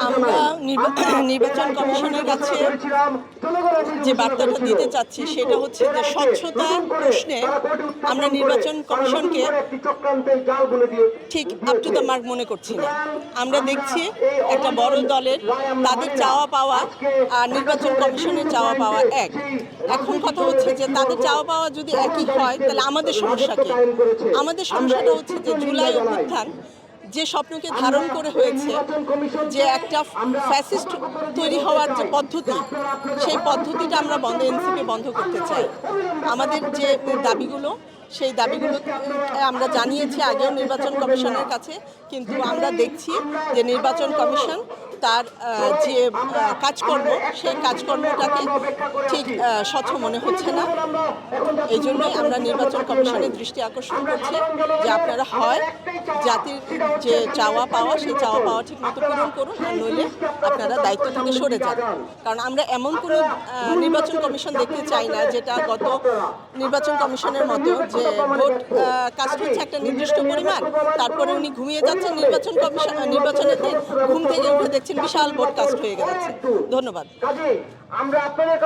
আমরা নির্বা- নির্বাচন কমিশনের কাছে যে বার্তাটা দিতে চাচ্ছি সেটা হচ্ছে যে স্বচ্ছতা প্রশ্নে আমরা নির্বাচন কমিশনকে ঠিক আপ টু দ্য মার্ক মনে করছি না। আমরা দেখছি একটা বড় দলের তাদের চাওয়া পাওয়া আর নির্বাচন কমিশনের চাওয়া পাওয়া এক। এখন কথা হচ্ছে যে তাদের চাওয়া পাওয়া যদি একই হয় তাহলে আমাদের সমস্যা কি? আমাদের সমস্যাটা হচ্ছে যে জুলাই অভ্যুত্থান যে স্বপ্নকে ধারণ করে হয়েছে, যে একটা ফ্যাসিস্ট তৈরি হওয়ার যে পদ্ধতি, সেই পদ্ধতিটা আমরা বন্ধ, এনসিপি বন্ধ করতে চাই। আমাদের যে দাবিগুলো, সেই দাবিগুলো আমরা জানিয়েছি আগেও নির্বাচন কমিশনের কাছে, কিন্তু আমরা দেখছি যে নির্বাচন কমিশন তার যে কাজকর্ম সেই কাজকর্মটাকে ঠিক স্বচ্ছ মনে হচ্ছে না। এই জন্যই আমরা নির্বাচন কমিশনের দৃষ্টি আকর্ষণ করছি যে আপনারা হয় জাতির যে চাওয়া পাওয়া সেই চাওয়া পাওয়া ঠিক মতো পূরণ করুন আর নইলে আপনারা দায়িত্ব থেকে সরে যান। কারণ আমরা এমন কোনো নির্বাচন কমিশন দেখতে চাই না যেটা গত নির্বাচন কমিশনের মতো যে ভোট কাস্ট হচ্ছে একটা নির্দিষ্ট পরিমাণ। তারপরে উনি ঘুমিয়ে যাচ্ছেন নির্বাচন কমিশন নির্বাচনের ঘুম থেকে দেখছেন বিশাল ব্রডকাস্ট কাস্ট হয়ে গেছে। ধন্যবাদ। আমরা আপনাদের